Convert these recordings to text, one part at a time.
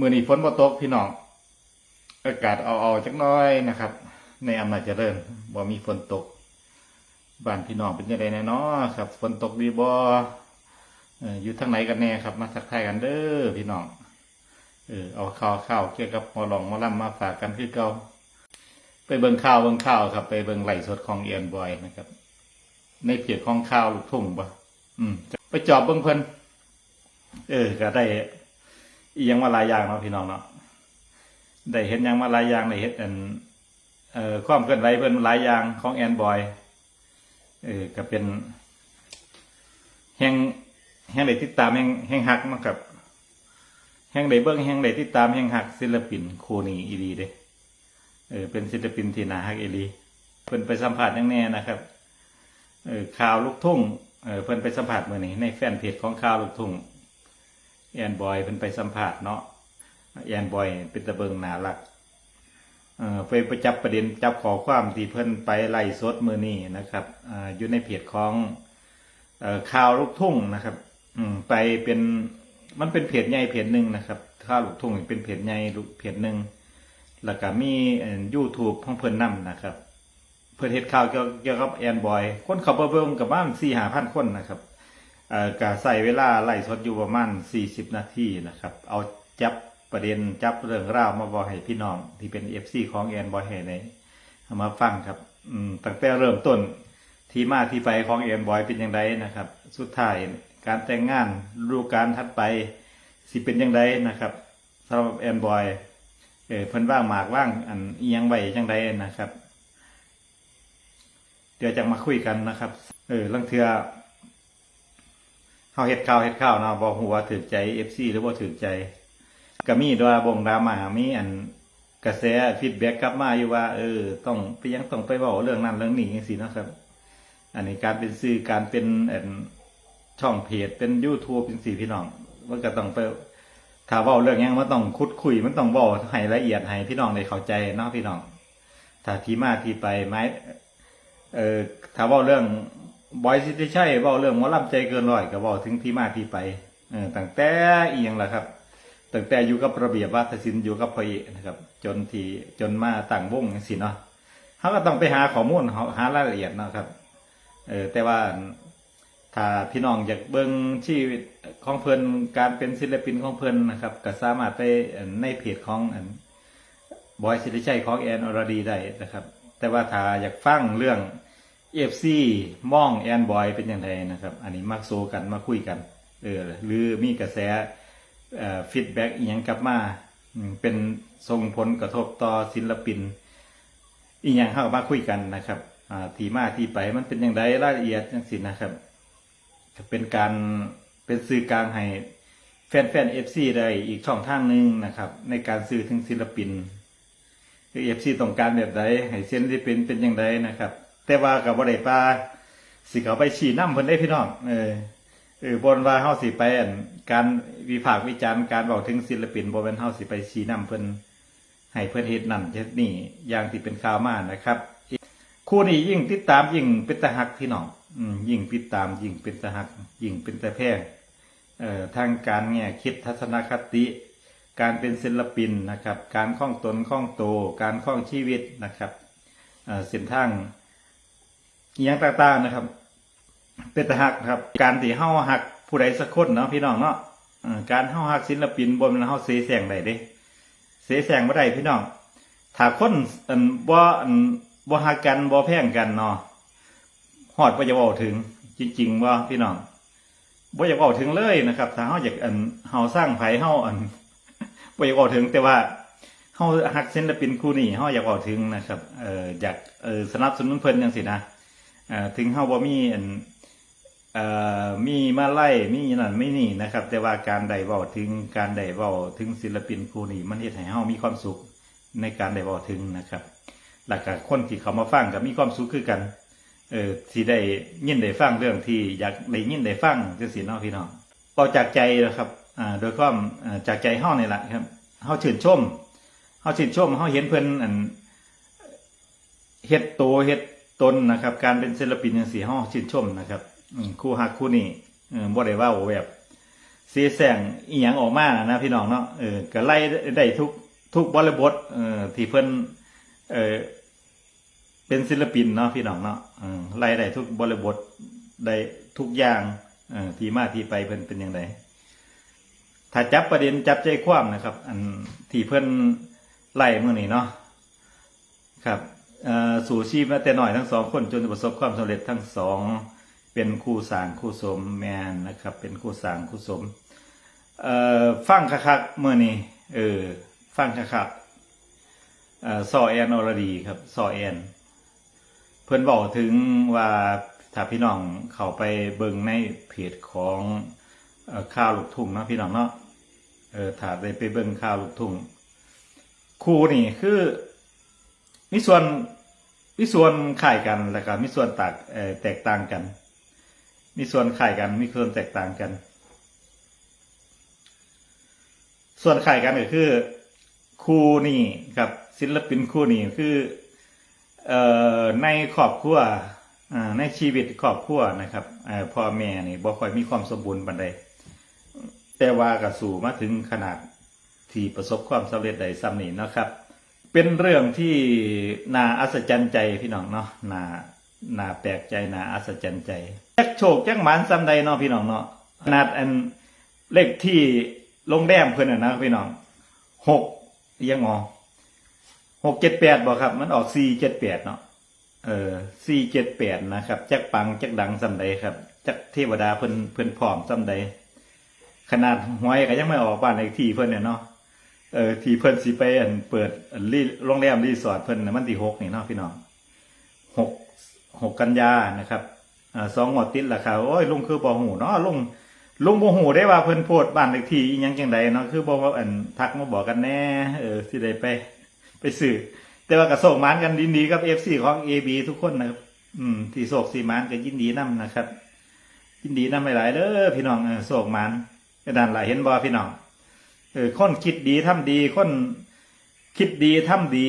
มือนี้ฝนบ่ตกพี่น้องอากาศเอาเอาๆจักน้อยนะครับ ในอำนาจเจริญบ่มีฝนตกบ้านพี่น้องเป็นยังไงแน่เนาะครับฝนตกดีบ่ออยู่ทางไหนกันแน่ครับ มาทักทายกันเด้อพี่น้องเออเอาข่าวข่าวเกี่ยวกับมอลองมอลำมาฝากกันคือเก่าไปเบิ่งข่าวเบิ่งข่าวครับ ไปเบิ่งไหลสดของเอียนบอยนะครับ ในเพจของข่าวลูกทุ่งบ่อืมไปจอบเบิ่งเพิ่นเออก็ได้ อียังมาหลายอย่างเนาะพี่น้องเนาะได้เห็นยังมาหลายอย่างได้เห็นอันเอ่อความเคลื่อนไหวเพิ่นหลายอย่างของแอนบอยเออก็เป็นแห่งแห่งได้ติดตามแห่งแห่งฮักเนาะครับแห่งได้เบิ่งแห่งได้ติดตามแห่งฮักศิลปินคูนี้อีดีเด้เออเป็นศิลปินที่น่าฮักอีหลีเพิ่นไปสัมภาษณ์ยังแน่นะครับเออข่าวลูกทุ่งเออเพิ่นไปสัมภาษณ์มื้อนี้ในแฟนเพจของข่าวลูกทุ่ง แอนบอยเพิ่นไปสัมภาษณ์เนาะแอนบอยเป็นตะเบิงน่ารักเอ่อไปประจับประเด็นจับขอความที่เพิ่นไปไล่สดมือนี้นะครับออยู่ในเพจของอข่าวลูกทุ่งนะครับ อืมไปเป็นมันเป็นเพจใหญ่เพจหนึ่งนะครับข่าวลูกทุ่งเป็นเพจใหญ่เพจหนึ่งแล้วก็มียูทูบของเพิ่นนํนะครับ เพิ่นเฮ็ดข่าวเกี่ยวกับแอนบอยคนเขาเบิ่งกับบ้านสี่หาพันคนนะครับ ก็ใส่เวลาไล่สดอยู่ประมาณ 40 นาทีนะครับ เอาจับประเด็นจับเรื่องราวมาบอกให้พี่น้อง ที่เป็น FC ของแอนบอยให้ในมาฟังครับตั้งแต่เริ่มต้นที่มาที่ไปของแอนบอยเป็นอย่างไรนะครับ สุดท้ายการแต่งงานฤดูการถัดไปสิเป็นอย่างไรนะครับสำหรับแอนบอยเออเพิ่นว่างหมากว่างอันยังไว้จังไดนะครับ เดี๋ยวจะมาคุยกันนะครับ เออลังเทือาเฮ็ดข่าวเฮ็ดข่าวเนาะบ่ฮู้ว่าถูกใจ FC หรือบ่าถูกใจก็มีด้วยบงดราม่ามีอันกระแสฟีดแบ็กกลับมาอยู่ว่า เออ ต้องไปยังต้องไปเว้าเรื่องนั้นเรื่องนี้จังซี่เนะครับ อันนี้การเป็นสื่อการเป็นอันช่องเพจเป็น YouTube จังซี่พี่น้องมันก็ต้องไปถ้าเว้าเรื่องยังมันต้องคุดคุยมันต้องเว้าให้ละเอียดให้พี่น้องได้เข้าใจเนาะพี่น้องถ้าที่มาที่ไปไม้เออถ้าเว่าเรื่อง บอยสิทธิชัยเว่าเรื่องหมอลำใจเกินร้อยก็เว่าถึงที่มาที่ไปเออตั้งแต่อีหยังล่ะครับตั้งแต่อยู่กับระเบียบวัฒนศิลป์อยู่กับพระเอกนะครับ จนที่จนมาตั้งวงจังซี่เนาะเขาก็ต้องไปหาข้อมูลหารายละเอียดนะครับเออแต่ว่าถ้าพี่น้องอยากเบิ่งชีวิตของเพิ่นการเป็นศิลปินของเพิ่นนะครับก็สามารถไปในเพจของบอยสิริชัยของแอนอรดีได้นะครับ แต่ว่าถ้าอยากฟังเรื่อง เอฟซีมองแอนบอยเป็นอย่างไรนะครับ อันนี้มักโซกันมาคุยกัน เออหรือมีกระแสฟีดแบ็กอีหยังกลับมาเป็นส่งผลกระทบต่อศิลปิน อีหยังเข้ามาคุยกันนะครับทีมาที่ไปมันเป็นอย่างไรรายละเอียดจังสินะครับเป็นการเป็นสื่อกลางให้แฟนๆเอฟซีได้อีกช่องทางหนึ่งนะครับ ในการสื่อถึงศิลปินคือเอฟซีต้องการแบบใดให้เส้นที่เป็นเป็นอย่างไรนะครับ แต่ว่ากับบ่ได้ปลาสิเขาไปชี้น้ำเพิ่นได้พี่น้องเออเออบนว่าเฮาสิไปการวิพากษ์วิจารณ์การบอกถึงศิลปินบ่เป็นเฮาสิไปชี้น้ำเพิ่นให้เพิ่นเฮ็ดนั่นเฮ็ดนี่อย่างที่เป็นข่าวมานะครับ คู่นี้ยิ่งติดตามยิ่งเป็นตะหักพี่น้องอืมยิ่งติดตามยิ่งเป็นตะหัก ยิ่งเป็นตะแพงเอ่อทางการแง่คิดทัศนคติ การเป็นศิลปินนะครับ การคล้องตนคล้องโต การคล้องชีวิตนะครับเอ่อเส้นทาง อหย่างต่างๆนะครับ เป็นตะหักครับ การที่เฮาหักผู้ใดสักคนเนาะพี่น้องเนาะการเฮาหักศิลปินบนเฮาเสแสร้งได้เด้เสแสร้งบ่ได้พี่น้องถ้าคนอันบ่อันบ่หักกันบ่แพงกันเนาะฮอดบ่จะเว้าถึง จริงๆว่าพี่น้องบ่อยากเว้าถึงเลยนะครับ ถ้าเฮาอยากอันเฮาสร้างไผเฮาอันบ่อยากบอกถึงแต่ว่าเฮาฮักศิลปินคู่นี้เฮาอยากบอกถึงนะครับ เอออยากเออสนับสนุนเพิ่นจังซี่นะ ถึงเฮาบ่มีอันเอ่อมีมาไล่มีนั่นไม่นี่นะครับ แต่ว่าการได้เว้าถึงการได้เว้าถึงศิลปินครูนี้มันเฮ็ดให้เฮามีความสุขในการได้เว้าถึงนะครับแล้วก็คนที่เขามาฟังก็มีความสุขคือกันเออที่ได้ยินได้ฟังเรื่องที่อยากได้ยินได้ฟังจังซี่เนาะพี่น้องเอาจากใจนะครับอ่าโดยความจากใจเฮานี่แหละครับเฮาชื่นชมเฮาชื่นชมเฮาเห็นเพิ่นอันเฮ็ดโตเฮ็ด ตนนะครับ การเป็นศิลปินจังซี่เฮาชื่นชมนะครับคู่ฮักคู่นี้บ่ได้ว้าแบบเสียแสงอีหยังออกมานะพี่น้องเนาะเออก็ไล่ได้ทุกทุกบริบทเออที่เพิ่นเออเป็นศิลปินเนาะพี่น้องเนาะเออไล่ได้ทุกบริบทได้ทุกอย่างเออที่มาที่ไปเพิ่นเป็นยังไงถ้าจับประเด็นจับใจความนะครับ อันที่เพิ่นไล่เมื่อนี้เนาะครับ สู่ชีพมาแต่น้อยทั้งสองคนจนประสบความสำเร็จทั้งสองเป็นคู่สางคู่สมแมนนะครับ เป็นคู่สางคู่สมเอ่อฟังคักเมื่อนี้เออฟังคักเอ่อซอแอนอรดีครับซอแอน เพื่อนบอกถึงว่าถ้าพี่น้องเข้าไปเบิ่งในเพจของข่าวลูกทุ่งนะพี่น้องเนาะเออถ้าได้ไปเบิ่งข่าวลูกทุ่งครูนี่คือ มีส่วนมีส่วนคล้ายกันแล้วก็มีส่วนแตกแตกต่างกัน มีส่วนคล้ายกันมีส่วนแตกต่างกัน ส่วนคล้ายกันก็คือครูนี่กับศิลปินครูนี่คือเอ่อในครอบครัวในชีวิตครอบครัวนะครับพ่อแม่นี่บ่ค่อยมีความสมบูรณ์ปานใดแต่ว่าก็สู่มาถึงขนาดที่ประสบความสำเร็จได้ซ้ำนี้เนะครับ เป็นเรื่องที่น่าอัศจรรย์ใจพี่น้องเนาะน่าน่าแปลกใจน่าอัศจรรย์ใจแจักโชคจักหมานซ้ำใดเนาะพี่น้องเนาะขนาดอันเลขที่โรงแรมเพิ่นน่ะนะพี่น้องหกยังงอหกเจ็ดแปดบอกครับ มันออกสี่เจ็ดแปดเนาะเออสี่เจ็ดแปดนะครับแจักปังแจักดังซ้ำใดครับแจักเทวดาเพิ่นเพิ่นพร้อมซ้ำใดขนาดหวยก็ยังไม่ออกบ้านเลขที่เพิ่นเนี่ยเนาะ เออที่เพิ่นสิไปอันเปิดอันรีโรงแรมรีสอร์ทเพิ่นน่ะมันที่หกนี่เนาะพี่น้องหกหกกันยานะครับอ่าสองงวดติดราคาโอ้ยลุงคือบ่หูเนาะลุงลุงบ่หูได้ว่าเพิ่นโพดบ้านเลขที่อีหยังจังใดเนาะคือบ่ว่าอันทักมาบอกกันแน่ เออสิได้ไป ไปสื่อแต่ว่ากระโศกมานกันยินดีกับเอฟซีของเอบีทุกคนนะครับอืมที่โศกสีมานก็ยินดีนํนะครับ ยินดีนํหลายๆเด้อพี่น้องโศกมานกระดานหลายเห็นบ่พี่น้อง คนคิดดีทำดี คนคิดดีทำดี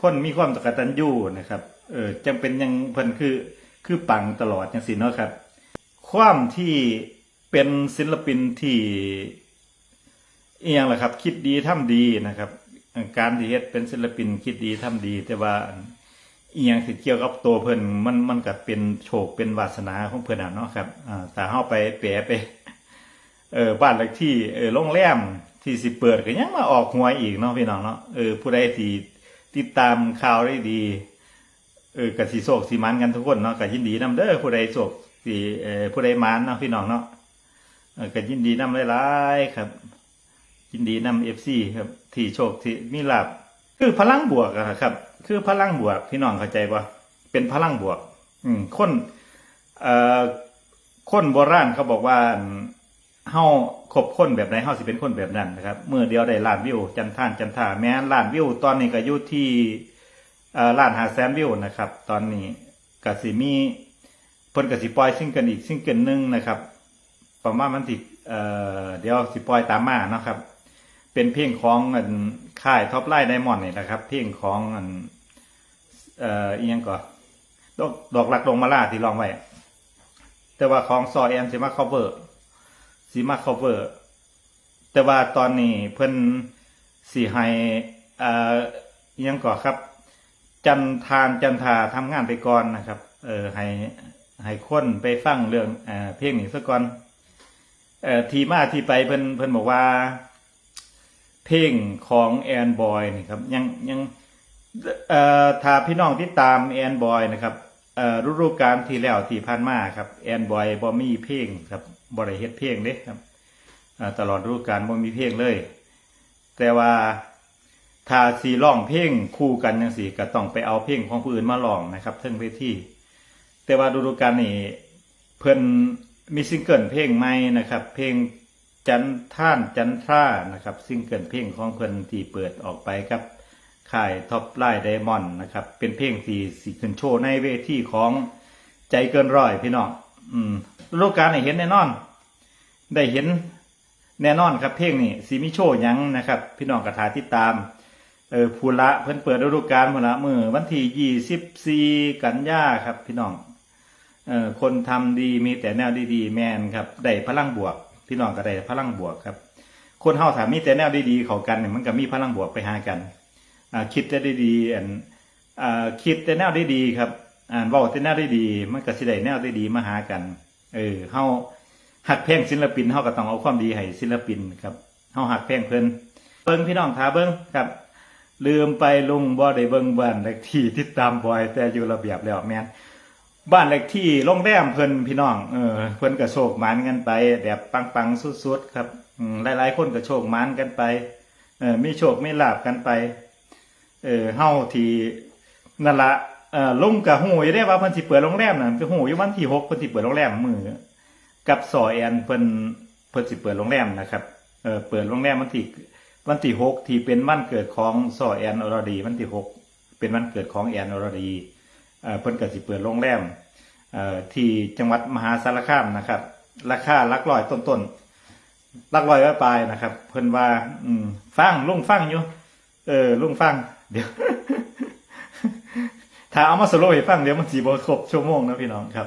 คนมีความตกตัญญูนะครับ เออจำเป็นยังเพิ่นคือคือปังตลอดจังสิเนาะครับ ความที่เป็นศิลปินที่เอียงแหละครับ คิดดีทำดีนะครับ การที่เฮ็ดเป็นศิลปินคิดดีทำดี แต่ว่าเอียงที่เกี่ยวกับตัวเพิ่นมันมันก็เป็นโชคเป็นวาสนาของเพิ่นอะเนาะครับอ่าแต่เฮาไปแปลไปเออบ้านเลขที่เออโรงแรม ที่สิเปิดก็ยังมาออกหวยอีกเนาะพี่น้องเนาะเออผู้ใดที่ติดตามข่าวได้ดีเออก็สิโศกสิมันกันทุกคนเนาะก็ยินดีนํเด้อผู้ใดโศกสิเออผู้ใดมันเนาะพี่น้องเนาะเออก็ยินดีนํหลายๆครับยินดีนำเอฟซีครับที่โชคที่มีลาบคือพลังบวกอะครับ คือพลังบวกพี่น้องเข้าใจปะเป็นพลังบวก อืมคนเอ่อคนโบราณเขาบอกว่า เฮาคบคนแบบไหนเฮาสิเป็นคนแบบนั้นนะครับเมื่อเดียวได้ล้านวิว จันท่านจันท่าแม้ล้านวิว ตอนนี้ก็อยู่ที่เอ่อล้านหาแสนวิวนะครับ ตอนนี้กสิมีเพิ่นกสิปล่อยซิงเกิลอีกซิงเกิลหนึงนะครับประมาณมันสิเอ่อเดี๋ยวสิปล่อยตามมาเนาะครับ เป็นเพลงของอันค่ายท็อปไลน์ไดมอนด์นี่นะครับ เพลงของอันเอ่ออียงก่อนดอกดอกหลักลงมาล่าที่รองไว้แต่ว่าของซอแอนสิมา cover สิมา cover แต่ว่าตอนนี้เพิ่นสิให้เอ่อยังก่อนครับ จันทานจันทาทำงานไปก่อนนะครับ เออให้ให้คนไปฟังเรื่องเอ่อเพลงนี้ซะก่อนเอ่อทีมาที่ไปเพิ่นเพิ่นบอกว่า เพลงของแอนบอยนี่ครับ ยังยังเอ่อถ้าพี่น้องที่ตามแอนบอยนะครับเอ่อฤดูกาลที่แล้วที่ผ่านมาครับแอนบอยบ่มีเพลงครับ บ่ได้เฮ็ดเพลงเด้ครับตลอดฤดูกาลบ่มีเพลงเลย แต่ว่าถ้าสีร้องเพลงคู่กันจังซี่ก็ต้องไปเอาเพลงของผู้อื่นมาร้องนะครับเทิงเวทีแต่ว่าฤดูกาลนี้เพิ่นมีซิงเกิลเพลงใหม่นะครับ เพลงจันท่านจันทรานะครับซิงเกิลเพลงของเพิ่นที่เปิดออกไปครับค่ายท็อปไลน์ไดมอนด์นะครับ เป็นเพลงที่สิขึ้นโชว์ในเวทีของใจเกินร้อยพี่น้องอืม ฤดูกาลไหนเห็นแน่นอน ได้เห็นแน่นอนครับเพลงนี้สีมิโชยังนะครับ พี่น้องกระทาติดตามเออภูละเพิ่นเปิดฤดูกาลภูละมือวันที่ยี่สิบสี่กันยาครับ พี่น้องเออคนทำดีมีแต่แนวดีๆ แมนครับได้พลังบวก พี่น้องก็ได้พลังบวกครับ คนเฮาถามมีแต่แนวดีๆเขากันเนี่ยมันก็มีพลังบวกไปหากันอ่าคิดแต่ดีๆอันอ่าคิดแต่แนวดีๆครับอ่านว้าแต่แนวดีๆมันก็สิได้แนวดีๆมาหากัน เออเฮาหักเพลงศิลปินเฮาก็ต้องเอาความดีให้ศิลปินครับเฮาหักเพลงเพิ่นเบิ่งพี่น้องท้าเบิ่งครับ ลืมไปลุงบ่ได้เบิ่งบ้านเลขที่ติดตามบ่อย แต่อยู่ระเบียบแล้วแม่นบ้านเลขที่โรงแรมเพิ่นพี่น้องเออเพิ่นก็โชคหมานกันไป แบบปังๆสุดๆครับหลายๆคนก็โชคหมานกันไปเออมีโชคไมีลาบกันไป เออเฮาที่นั่นละ ออลุงก็ฮู้อยู่ได้ว่าเพิ่นสิเปิดโรงแรมนั่นก็ฮู้อยู่วันที่6เพิ่นสิเปิดโรงแรมมือกับสอแอนเพิ่นเพิ่นสิเปิดโรงแรมนะครับเออเปิดโรงแรมวันที่วันที่หกที่เป็นวันเกิดของซอแอนอรดี วันที่หกเป็นวันเกิดของแอนอรดีเออเพิ่นก็สิเปิดโรงแรมเอ่อที่จังหวัดมหาสารคามนะครับ ราคาลักร้อยต้นๆหลักร้อยปลายนะครับ เพิ่นว่า อืมฟังลุงฟังอยู่ เออลุงฟังเดี๋ยว ถ้าเอามาสรุปให้ฟังเดี๋ยวมันสีบ่ครบชั่วโมงนะพี่น้องครับ